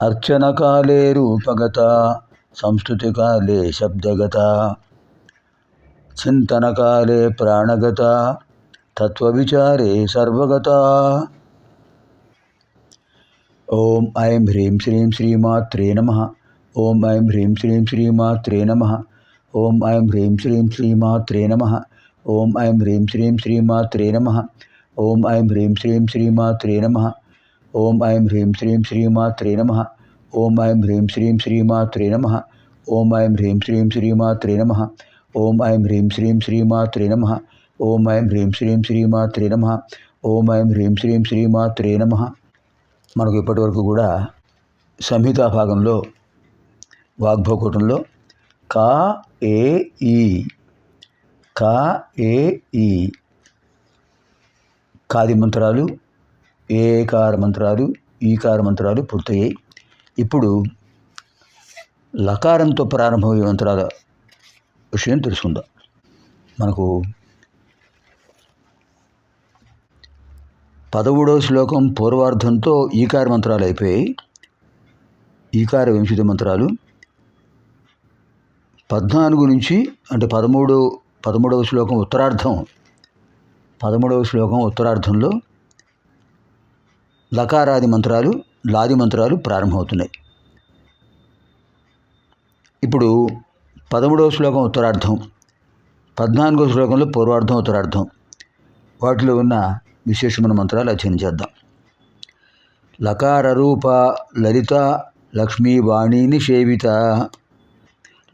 अर्चन काले रूपगता, संस्कृतिकाले शब्दगता चिंतन काले प्राणगता तत्व विचारे सर्वगता। ओम ऐं ह्रीं श्रीं श्रीमात्रे नमः। ओम ऐं ह्रीं श्रीं श्रीमात्रे नमः। ओम ऐं ह्रीं श्रीं श्रीमात्रे नमः। ओम ऐं ह्रीं श्रीं श्रीमात्रे नमः। ओम ऐं ह्रीं श्रीं श्रीमात्रे नमः। ఓం ఐం హ్రీం శ్రీం శ్రీమాత్రే నమ. ఓం ఐం హ్రీం శ్రీం శ్రీమాత్రే నమ. ఓం ఐం హ్రీం శ్రీం శ్రీమాత్రే నమ. ఓం ఐం హ్రీం శ్రీం శ్రీమాత్రే నమ. ఓం ఐం హ్రీం శ్రీం శ్రీమాత్రే నమ. ఓం ఐం హ్రీం శ్రీం శ్రీమాత్రే నమ. మనకు ఇప్పటివరకు కూడా సంహితా భాగంలో వాగ్భోకూటంలో కా ఏ ఈ. కా ఏ ఈ. కాది మంత్రాలు ఏకార మంత్రాలు ఈకార మంత్రాలు పూర్తయ్యాయి. ఇప్పుడు లకారంతో ప్రారంభమయ్యే మంత్రాల విషయం తెలుసుకుందాం. మనకు పదమూడవ శ్లోకం పూర్వార్ధంతో ఈకార మంత్రాలు అయిపోయాయి. ఈకార వింశతి మంత్రాలు పద్నాలుగు నుంచి అంటే పదమూడు పదమూడవ శ్లోకం ఉత్తరార్ధం పదమూడవ శ్లోకం ఉత్తరార్ధంలో లకారాది మంత్రాలు లాది మంత్రాలు ప్రారంభమవుతున్నాయి. ఇప్పుడు పదమూడవ శ్లోకం ఉత్తరార్థం పద్నాలుగో శ్లోకంలో పూర్వార్థం ఉత్తరార్ధం వాటిలో ఉన్న విశేషమైన మంత్రాలు అధ్యయనం చేద్దాం. లకార రూప లలిత లక్ష్మీవాణిని సేవిత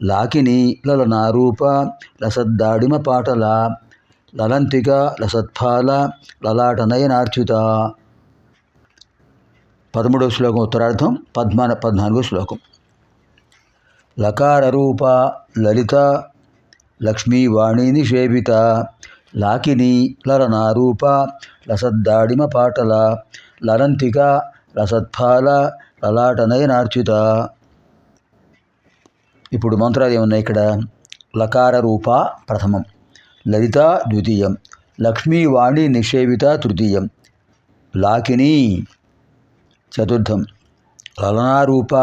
లాకిని లలనారూప లసద్దాడిమ పాటల లలంతిక లసత్ఫాల లలాటనయనార్చుత. పదమూడవ శ్లోకం ఉత్తరార్థం పద్మాన పద్నాలుగో శ్లోకం. లకార రూప లలిత లక్ష్మీవాణి నిషేపిత లాకిని లలనారూప లసద్దాడిమ పాటల లలంతిక లసత్ఫాల లలాటనయనార్చిత. ఇప్పుడు మంత్రాలు ఏమున్నాయి ఇక్కడ? లకార రూప ప్రథమం లలిత ద్వితీయం లక్ష్మీవాణి నిషేవిత తృతీయం లాకిని చతుర్థం. లలనారూప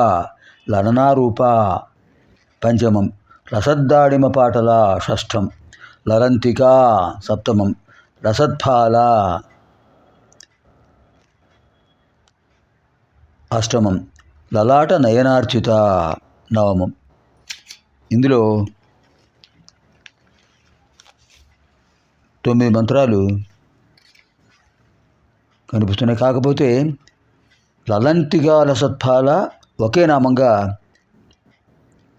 లలనారూప పంచమం. రసద్దాడిమ పాటల షష్ఠం లలంతిక సప్తమం. రసత్ఫాల అష్టమం. లలాట నయనార్చిత నవమం. ఇందులో తొమ్మిది మంత్రాలు కనిపిస్తున్నాయి. కాకపోతే లలంతిగాల సత్ఫాల ఒకే నామంగా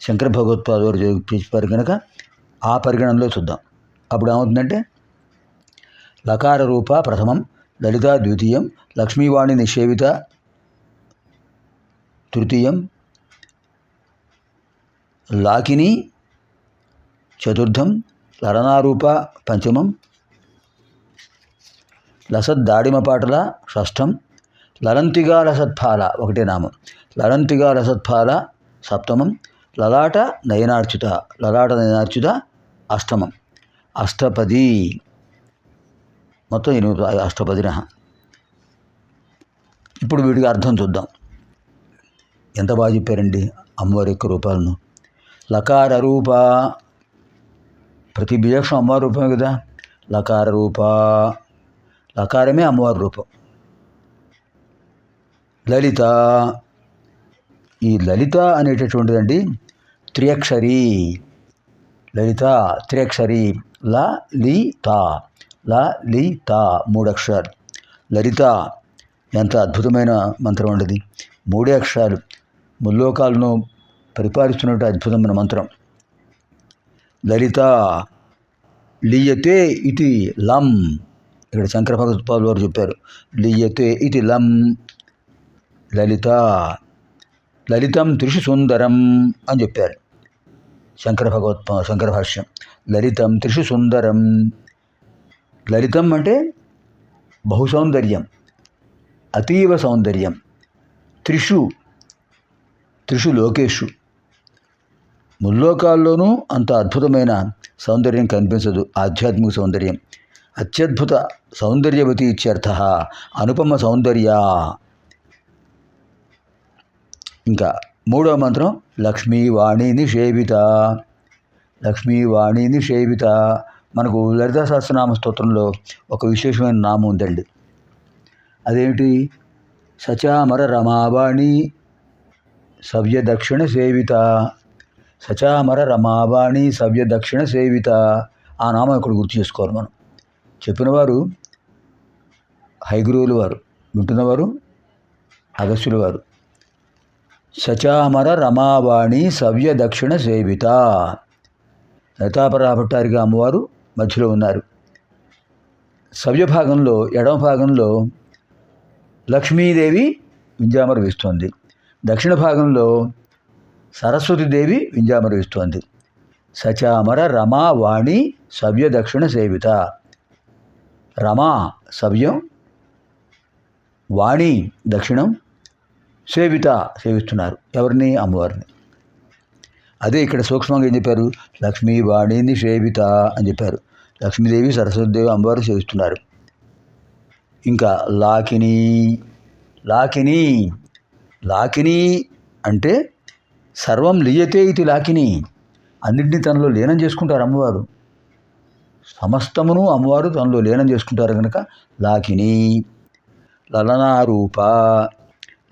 శంకర భగవత్పాద వారు చెప్పారు కనుక ఆ పరిగణనలో చూద్దాం. అప్పుడు ఏమవుతుందంటే లకార రూప ప్రథమం లలిత ద్వితీయం లక్ష్మీవాణి నిషేవిత తృతీయం లాకిని చతుర్థం లలనారూప పంచమం లసద్దాడిమ పాటల షష్ఠం లలంతిగా లసత్ఫాల ఒకటే నామం. లలంతిగా లసత్ఫాల సప్తమం లలాట నయనార్చిత లలాట నయనార్చిత అష్టమం. అష్టపది. మొత్తం ఎనిమిది అష్టపదిన ఇప్పుడు వీటికి అర్థం చూద్దాం. ఎంత బాగా చెప్పారండి అమ్మవారి యొక్క రూపాలను. లకార రూప ప్రతి బీజాక్షం అమ్మవారి రూపమే కదా. లకార రూప లకారమే అమ్మవారి రూపం. లలిత. ఈ లలిత అనేటటువంటిదండి త్రియక్షరి. లలిత త్రియక్షరి. ల లి తా. ల లి తా. మూడు అక్షరాలు. లలిత ఎంత అద్భుతమైన మంత్రం ఉండేది మూడే అక్షరాలు. ముల్లోకాలను పరిపాలిస్తున్నట్టు అద్భుతమైన మంత్రం. లలిత లియతే ఇటి లం. ఇక్కడ శంకర భగవత్పాల్ వారు చెప్పారు. లీయతే ఇటి లం. లలిత లలితం త్రిషు సుందరం అని చెప్పారు. శంకర భగవత్ శంకర భాష్యం. లలితం త్రిషు సుందరం లలితం అంటే బహు సౌందర్యం అతీవ సౌందర్యం. త్రిషు త్రిషు లోకేషు. ముల్లోకాల్లోనూ అంత అద్భుతమైన సౌందర్యం కనిపించదు. ఆధ్యాత్మిక సౌందర్యం. అత్యద్భుత సౌందర్యవతి ఇత్యర్థ అనుపమ సౌందర్య. ఇంకా మూడో మంత్రం లక్ష్మీవాణిని నిషేవిత. లక్ష్మీ నిషేవిత. మనకు లలిత సహస్రనామ స్తోత్రంలో ఒక విశేషమైన నామం ఉందండి. అదేమిటి? సచామర రమావాణి సవ్య దక్షిణ సేవిత. సచామర రమావాణి సవ్య దక్షిణ సేవిత. ఆ నామం ఇక్కడ గుర్తు చేసుకోవాలి మనం. చెప్పినవారు హైగురువులు వారు వింటున్నవారు అగస్యుల వారు. సచామర రమావాణి సవ్య దక్షిణ సేవిత. లతాపరా భట్టారిగా అమ్మవారు మధ్యలో ఉన్నారు. సవ్య భాగంలో ఎడమ భాగంలో లక్ష్మీదేవి వింజామర వేస్తోంది. దక్షిణ భాగంలో సరస్వతీదేవి వింజామర వేస్తోంది. సచామర రమా వాణి సవ్య దక్షిణ సేవిత. రమా సవ్యం వాణి దక్షిణం సేవిత సేవిస్తున్నారు. ఎవరిని? అమ్మవారిని. అదే ఇక్కడ సూక్ష్మంగా ఏం చెప్పారు? లక్ష్మీ వాణిని సేవిత అని చెప్పారు. లక్ష్మీదేవి సరస్వతిదేవి అమ్మవారు సేవిస్తున్నారు. ఇంకా లాకిని లాకిని లాకిని అంటే సర్వం లియతే ఇది లాకిని. అన్నింటినీ తనలో లీనం చేసుకుంటారు అమ్మవారు. సమస్తమును అమ్మవారు తనలో లీనం చేసుకుంటారు కనుక లాకిని. లలనారూప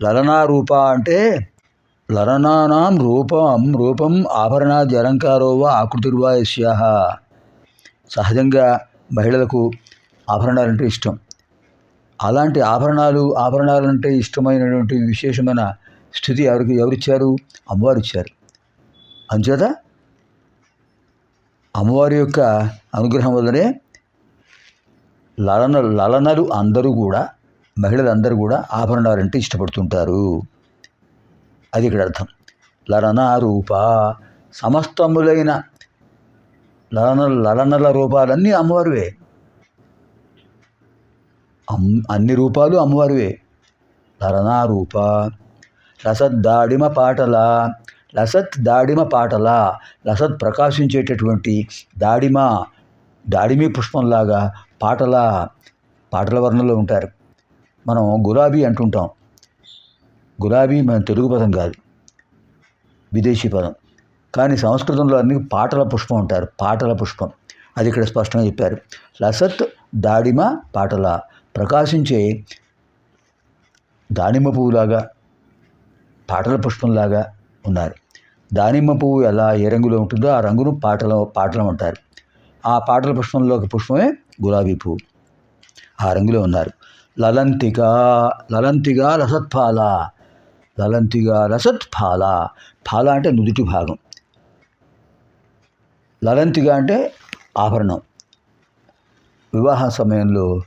లలనారూప అంటే లలనానాం రూపం రూపం ఆభరణాది అలంకారో వా ఆకృతిర్వా యస్యాహ. సహజంగా మహిళలకు ఆభరణాలంటే ఇష్టం. అలాంటి ఆభరణాలు ఆభరణాలంటే ఇష్టమైనటువంటి విశేషమైన స్థితి ఎవరికి ఎవరిచ్చారు? అమ్మవారు ఇచ్చారు అంచేత అమ్మవారి యొక్క అనుగ్రహం వల్లనే లలన లలనలు అందరూ కూడా మహిళలందరూ కూడా ఆభరణాలంటే ఇష్టపడుతుంటారు. అది ఇక్కడ అర్థం. లలన రూప సమస్తములైన లలన లలనల రూపాలన్నీ అమ్మవారివే. అన్ని రూపాలు అమ్మవారివే. లలనారూప లసత్ దాడిమ పాటల లసత్ దాడిమ పాటల లసత్ ప్రకాశించేటటువంటి దాడిమ దాడిమి పుష్పంలాగా పాటల పాటల వర్ణంలో ఉంటారు. మనం గులాబీ అంటుంటాం. గులాబీ మన తెలుగు పదం కాదు. విదేశీ పదం. కానీ సంస్కృతంలో అన్ని పాటల పుష్పం అంటారు. పాటల పుష్పం. అది ఇక్కడ స్పష్టంగా చెప్పారు. లసత్ దాడిమ పాటల ప్రకాశించే దానిమ్మ పువ్వులాగా పాటల పుష్పంలాగా ఉన్నారు. దానిమ్మ పువ్వు ఎలా ఏ రంగులో ఉంటుందో ఆ రంగును పాటల పాటలం అంటారు. ఆ పాటల పుష్పంలో ఒక పుష్పమే గులాబీ పువ్వు. ఆ రంగులో ఉన్నారు. లలంతిక లలంతిగా రసత్ఫాల లలంతిగా రసత్ఫాల. ఫాల అంటే నుదుటి భాగం. లలంతిగా అంటే ఆభరణం. వివాహ సమయంలో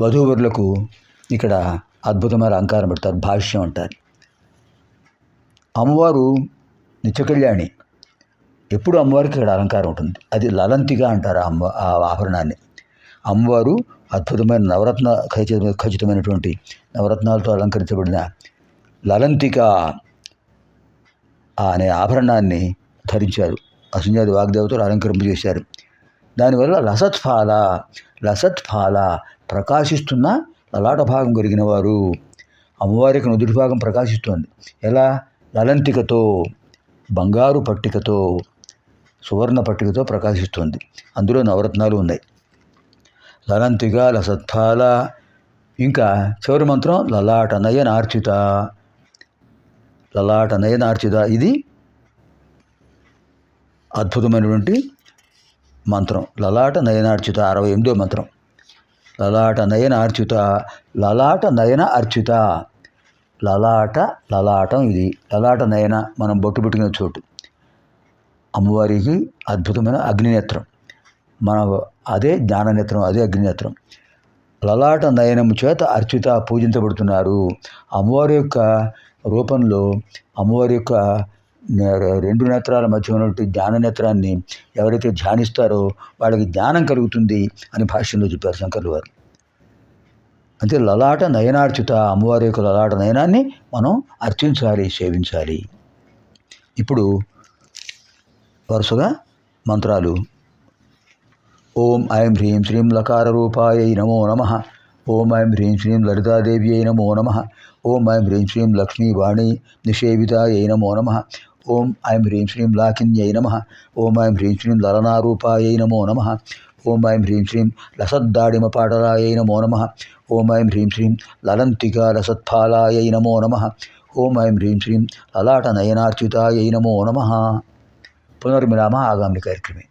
వధూవరులకు ఇక్కడ అద్భుతమైన అలంకారం పెడతారు భాష్యం అంటారు. అమ్మవారు నిత్యకళ్యాణి. ఎప్పుడు అమ్మవారికి ఇక్కడ అలంకారం ఉంటుంది? అది లలంతిగా అంటారు ఆ అమ్మ ఆ ఆభరణాన్ని. అమ్మవారు అద్భుతమైన నవరత్న ఖచ్చిత ఖచ్చితమైనటువంటి నవరత్నాలతో అలంకరించబడిన లలంతిక అనే ఆభరణాన్ని ధరించారు. అసంజాతి వాగ్దేవతలు అలంకరింపజేశారు. దానివల్ల లసత్ఫాల లసత్ఫాల ప్రకాశిస్తున్న లలాట భాగం కలిగిన వారు అమ్మవారి యొక్క నుదుటి భాగం ప్రకాశిస్తోంది. ఎలా? లలంతికతో బంగారు పట్టికతో సువర్ణ పట్టికతో ప్రకాశిస్తుంది. అందులో నవరత్నాలు ఉన్నాయి. లలంతిక లసత్ఫాల ఇంకా చివరి మంత్రం లలాట నయనార్చిత లలాట నయనార్చిత ఇది అద్భుతమైనటువంటి మంత్రం లలాట నయనార్చిత అరవై ఎనిమిదో మంత్రం లలాట నయన అర్చిత లలాట నయన అర్చిత లలాట లలాటం ఇది లలాట నయన మనం బొట్టు పెట్టిన చోటు అమ్మవారికి అద్భుతమైన అగ్నినేత్రం మన అదే జ్ఞాననేత్రం అదే అగ్నినేత్రం. లలాట నయనము చేత అర్చిత పూజించబడుతున్నారు. అమ్మవారి యొక్క రూపంలో అమ్మవారి యొక్క రెండు నేత్రాల మధ్య ఉన్నటువంటి జ్ఞాన నేత్రాన్ని ఎవరైతే ధ్యానిస్తారో వాళ్ళకి జ్ఞానం కలుగుతుంది అని భాష్యంలో చెప్పారు శంకర్లు వారు అంటే లలాట నయనార్చిత అమ్మవారి యొక్క లలాట నయనాన్ని మనం అర్చించాలి సేవించాలి. ఇప్పుడు వరుసగా మంత్రాలు ఓం ఐం హ్రీం శ్రీం లకార రూపాయై నమో నమ. ఓం ఐం హ్రీం శ్రీం లలితాదేవ్యై నమో నమ. ఓం ఐం హ్రీం శ్రీం లక్ష్మీవాణి నిషేవితాయై నమో నమ. ఓం ఐం హ్రీం శ్రీం లాకిన్యై నమ. ఓం ఐం హ్రీం శ్రీం లలనారూపాయై నమో నమ. ఓం ఐం హ్రీం శ్రీం లసద్దాడిమ పాటలాయై నమో నమ. ఓం ఐం హ్రీం శ్రీం లలంతికా లసత్ఫాలాయై నమో నమ. ఓం ఐం హ్రీం శ్రీం లలాట నయనార్చితాయై నమో నమ. పునర్మిలామ ఆగామి కార్యక్రమే.